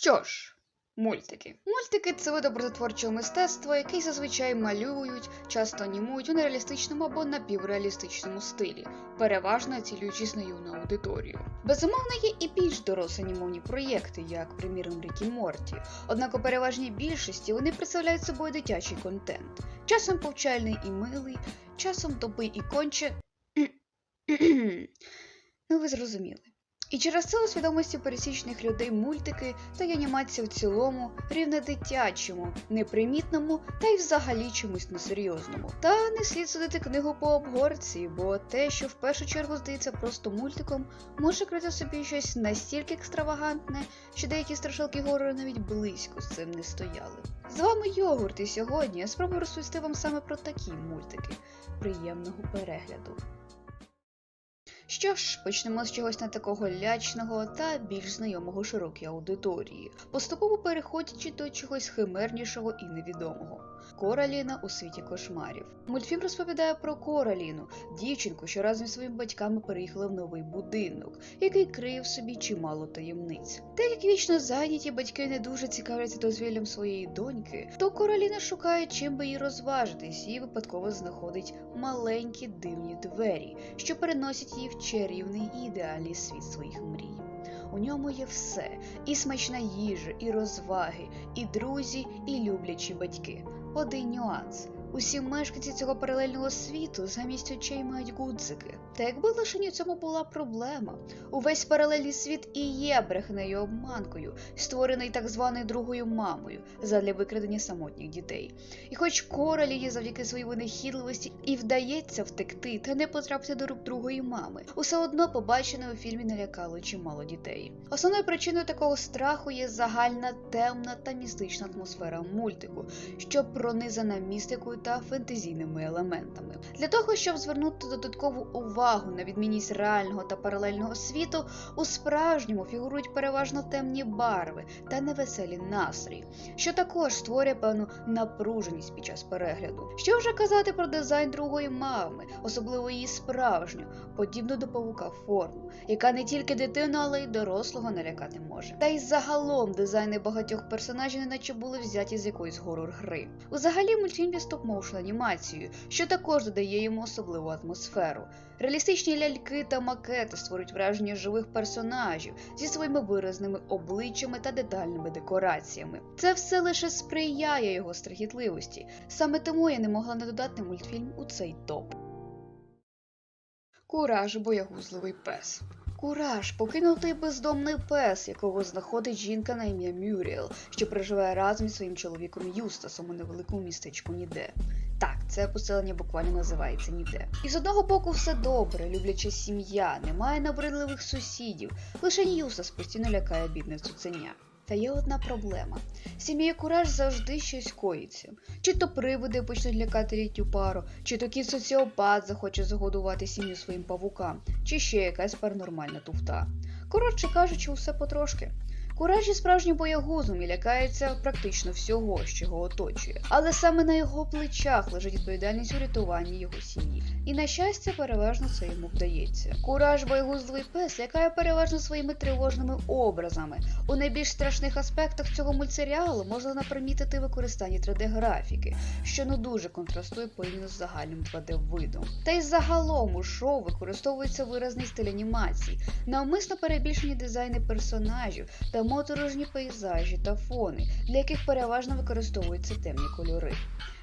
Що ж, мультики. Мультики це вид образотворчого мистецтва, який зазвичай малюють, часто анімують у нереалістичному або напівреалістичному стилі, переважно цілюючись на юну аудиторію. Безумовно, є і більш дорослі анімовані проєкти, як, приміром, Рікі Морті. Однак у переважній більшості вони представляють собою дитячий контент, часом повчальний і милий, часом тупий і конче. ну, ви зрозуміли. І через це у свідомості пересічних людей мультики та анімація в цілому рівне дитячому, непримітному та й взагалі чомусь несерйозному. Та не слід судити книгу по обгорці, бо те, що в першу чергу здається просто мультиком, може крити собі щось настільки екстравагантне, що деякі страшилки горору навіть близько з цим не стояли. З вами Йогурт, і сьогодні я спробую розповісти вам саме про такі мультики. Приємного перегляду. Що ж, почнемо з чогось не такого лячного та більш знайомого широкій аудиторії, поступово переходячи до чогось химернішого і невідомого. Кораліна у світі кошмарів. Мультфільм розповідає про Кораліну, дівчинку, що разом зі своїми батьками переїхала в новий будинок, який криє в собі чимало таємниць. Так як вічно зайняті батьки не дуже цікавляться дозвіллям своєї доньки, то Кораліна шукає, чим би їй розважитись, і випадково знаходить маленькі дивні двері, що переносять її в чарівний і ідеальний світ своїх мрій. У ньому є все: і смачна їжа, і розваги, і друзі, і люблячі батьки. Один нюанс. Усі мешканці цього паралельного світу замість очей мають гудзики. Та якби лише в цьому була проблема. Увесь паралельний світ і є брехнею обманкою, створений так званою другою мамою задля викрадення самотніх дітей. І хоч коралі є завдяки своїй винахідливості і вдається втекти та не потрапити до рук другої мами, усе одно побачене у фільмі налякало чимало дітей. Основною причиною такого страху є загальна темна та містична атмосфера мультику, що пронизана містикою та фентезійними елементами. Для того, щоб звернути додаткову увагу на відмінність реального та паралельного світу, у справжньому фігурують переважно темні барви та невеселі настрої, що також створює певну напруженість під час перегляду. Що вже казати про дизайн другої мами, особливо її справжню, подібну до павука форму, яка не тільки дитину, але й дорослого налякати може. Та й загалом дизайни багатьох персонажів неначе були взяті з якоїсь горор гри. Взагалі мультфільм стоп-моушн анімацією, що також додає йому особливу атмосферу. Реалістичні ляльки та макети створюють враження живих персонажів зі своїми виразними обличчями та детальними декораціями. Це все лише сприяє його страхітливості. Саме тому я не могла не додати мультфільм у цей топ. Кураж боягузливий пес. Кураж покинутий бездомний пес, якого знаходить жінка на ім'я Мюріел, що проживає разом із своїм чоловіком Юстасом у невеликому містечку Ніде. Так, це поселення буквально називається ніде. І з одного боку все добре, любляча сім'я, немає набридливих сусідів, лише Юстас постійно лякає бідне цуценя. Та є одна проблема: сім'ї кураж завжди щось коїться. Чи то привиди почнуть лякати літню пару, чи то кіт соціопат захоче загодувати сім'ю своїм павукам, чи ще якась паранормальна туфта. Коротше кажучи, усе потрошки. Кураж є справжнім боягузом і лякається практично всього, що його оточує. Але саме на його плечах лежить відповідальність у рятуванні його сім'ї. І на щастя, переважно це йому вдається. Кураж боягузливий пес лякає переважно своїми тривожними образами. У найбільш страшних аспектах цього мультсеріалу можна напримітити використання 3D-графіки, що не дуже контрастує порівняно з загальним 2D-видом. Та й загалом у шоу використовується виразний стиль анімації, навмисно перебільшені дизайни персонажів та моторошні пейзажі та фони, для яких переважно використовуються темні кольори.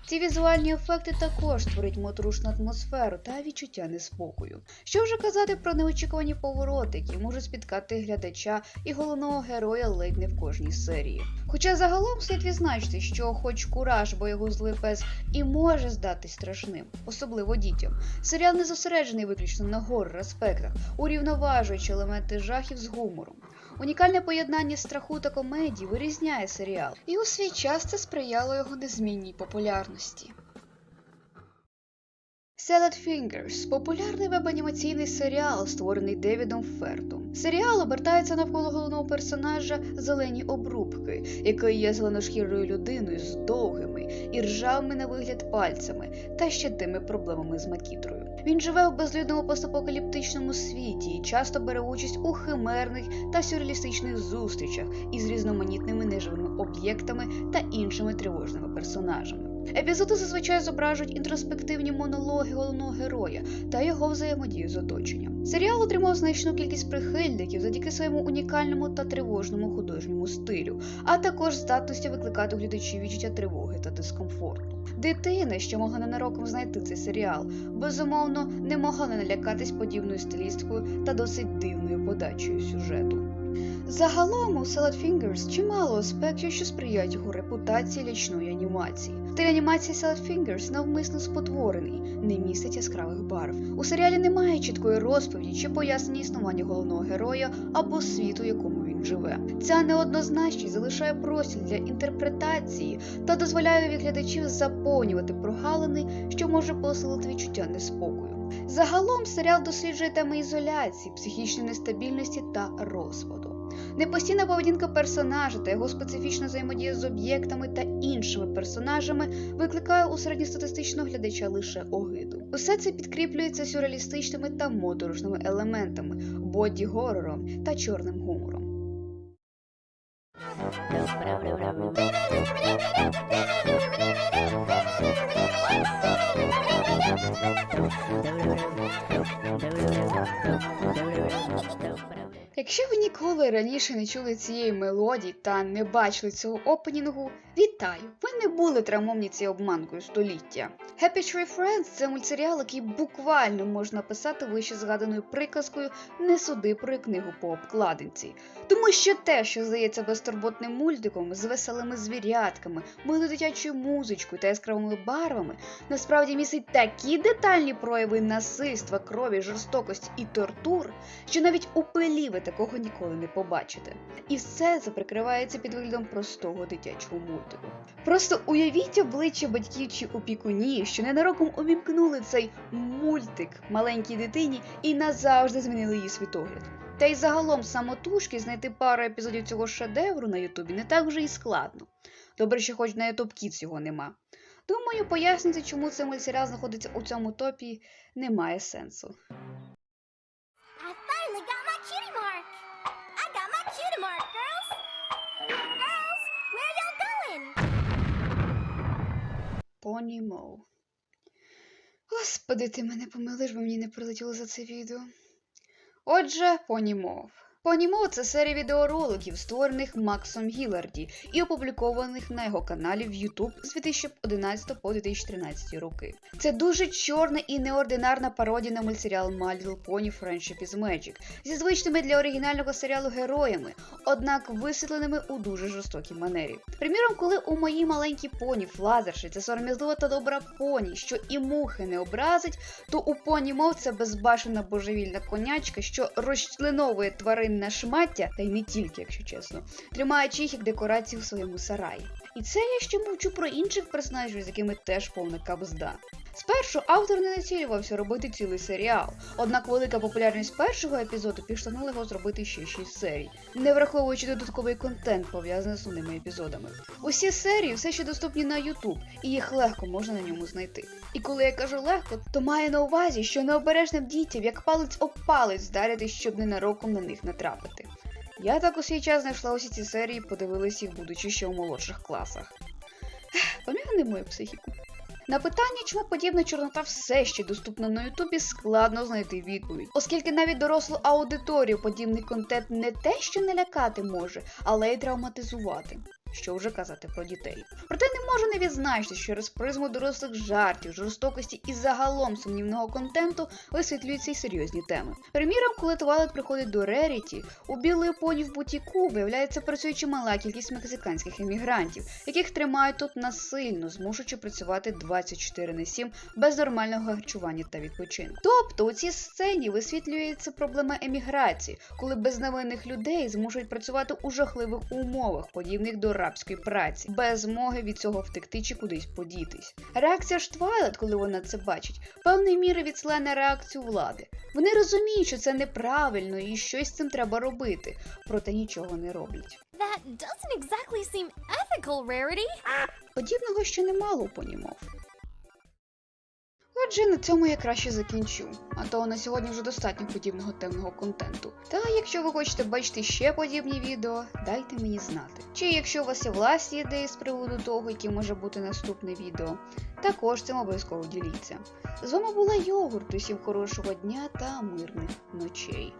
Ці візуальні ефекти також створюють моторошну атмосферу та відчуття неспокою. Що вже казати про неочікувані повороти, які можуть спіткати глядача і головного героя ледь не в кожній серії. Хоча загалом слід відзначити, що, хоч кураж, бо його злий пес і може здатись страшним, особливо дітям, серіал не зосереджений виключно на горор аспектах, урівноважуючи елементи жахів з гумором. Унікальне поєднання страху та комедії вирізняє серіал, і у свій час це сприяло його незмінній популярності. Salad Fingers популярний веб-анімаційний серіал, створений Девідом Фертом. Серіал обертається навколо головного персонажа Зелені обрубки, який є зеленошкірою людиною з довгими і ржавими на вигляд пальцями та ще тими проблемами з макітрою. Він живе в безлюдному постапокаліптичному світі і часто бере участь у химерних та сюрреалістичних зустрічах із різноманітними неживими об'єктами та іншими тривожними персонажами. Епізоди зазвичай зображують інтроспективні монологи головного героя та його взаємодію з оточенням. Серіал отримав значну кількість прихильників завдяки своєму унікальному та тривожному художньому стилю, а також здатності викликати у глядачів відчуття тривоги та дискомфорту. Дитина, що могла ненароком знайти цей серіал, безумовно не могла не налякатись подібною стилісткою та досить дивною подачею сюжету. Загалом у Salad Fingers чимало аспектів, що сприяють його репутації лячної анімації. Стиль анімації Salad Fingers навмисно спотворений, не містить яскравих барв. У серіалі немає чіткої розповіді чи пояснення існування головного героя або світу, якому він живе. Ця неоднозначність залишає простір для інтерпретації та дозволяє від глядачів заповнювати прогалини, що може посилити відчуття неспокою. Загалом серіал досліджує теми ізоляції, психічної нестабільності та розпаду. Непостійна поведінка персонажа та його специфічна взаємодія з об'єктами та іншими персонажами викликає у середньостатистичного глядача лише огиду. Усе це підкріплюється сюрреалістичними та моторошними елементами, боді-горором та чорним гумором. Якщо ви ніколи раніше не чули цієї мелодії та не бачили цього опенінгу, вітаю! Ви не були травмовні цією обманкою століття. Happy Tree Friends це мультсеріал, який буквально можна писати вище згаданою приказкою Не суди про книгу по обкладинці. Тому що те, що здається безтурботним мультиком з веселими звірятками, милою дитячою музичкою та яскравими барвами, насправді містить такі детальні прояви насильства, крові, жорстокості і тортур, що навіть у пилі ви такого ніколи не побачите. І все це прикривається під виглядом простого дитячого Просто уявіть обличчя батьків чи опікунів, що ненароком увімкнули цей мультик маленькій дитині і назавжди змінили її світогляд. Та й загалом самотужки знайти пару епізодів цього шедевру на Ютубі не так вже і складно. Добре, що хоч на Ютуб Kids його нема. Думаю, пояснити, чому цей мультсеріал знаходиться у цьому топі, немає сенсу. Поні Моу. Господи, ти мене помилиш, бо мені не прилетіло за це відео. Отже, Поні Мов. Поні Мов це серія відеороликів, створених Максом Гіларді і опублікованих на його каналі в YouTube з 2011 по 2013 роки. Це дуже чорна і неординарна пародія на мультсеріал My Little Pony Friendship is Magic зі звичними для оригінального серіалу героями, однак висвітленими у дуже жорстокій манері. Приміром, коли у моїй маленькій поні Флазерші це сором'язлива та добра поні, що і мухи не образить, то у поні мов це безбашена божевільна конячка, що розчленовує тварин на шмаття, та й не тільки, якщо чесно, тримаючи їх як декорації в своєму сараї. І це я ще мовчу про інших персонажів, з якими теж повна кабзда. Спершу автор не націлювався робити цілий серіал, однак велика популярність першого епізоду підштовхнула його зробити ще 6 серій, не враховуючи додатковий контент, пов'язаний з основними епізодами. Усі серії все ще доступні на YouTube, і їх легко можна на ньому знайти. І коли я кажу легко, то маю на увазі, що необережним дітям як палець об палець вдарити, щоб ненароком на них натрапити. Я так у свій час знайшла усі ці серії, подивилась їх, будучи ще у молодших класах. Помігни мою психіку. На питання, чому подібна чорнота все ще доступна на Ютубі, складно знайти відповідь, оскільки навіть дорослу аудиторію подібний контент не те, що не лякати може, але й травматизувати. Що вже казати про дітей. Проте не можу не відзначити, що через призму дорослих жартів, жорстокості і загалом сумнівного контенту висвітлюються й серйозні теми. Приміром, коли Твайлет приходить до Реріті, у білої поні в бутіку виявляється працює чимала кількість мексиканських емігрантів, яких тримають тут насильно, змушуючи працювати 24 на 7 без нормального харчування та відпочинку. Тобто у цій сцені висвітлюється проблема еміграції, коли безневинних людей змушують працювати у жахливих умовах, подібних до рабської праці, без змоги від цього втекти чи кудись подітись. Реакція ж Твайлет, коли вона це бачить, певної міри відсилає на реакцію влади. Вони розуміють, що це неправильно і щось з цим треба робити, проте нічого не роблять. That doesn't exactly seem ethical, Rarity. Подібного ще немало у понімов. Отже, на цьому я краще закінчу, а то на сьогодні вже достатньо подібного темного контенту. Та якщо ви хочете бачити ще подібні відео, дайте мені знати. Чи якщо у вас є власні ідеї з приводу того, яке може бути наступне відео, також цим обов'язково діліться. З вами була Йогурт, усім хорошого дня та мирних ночей.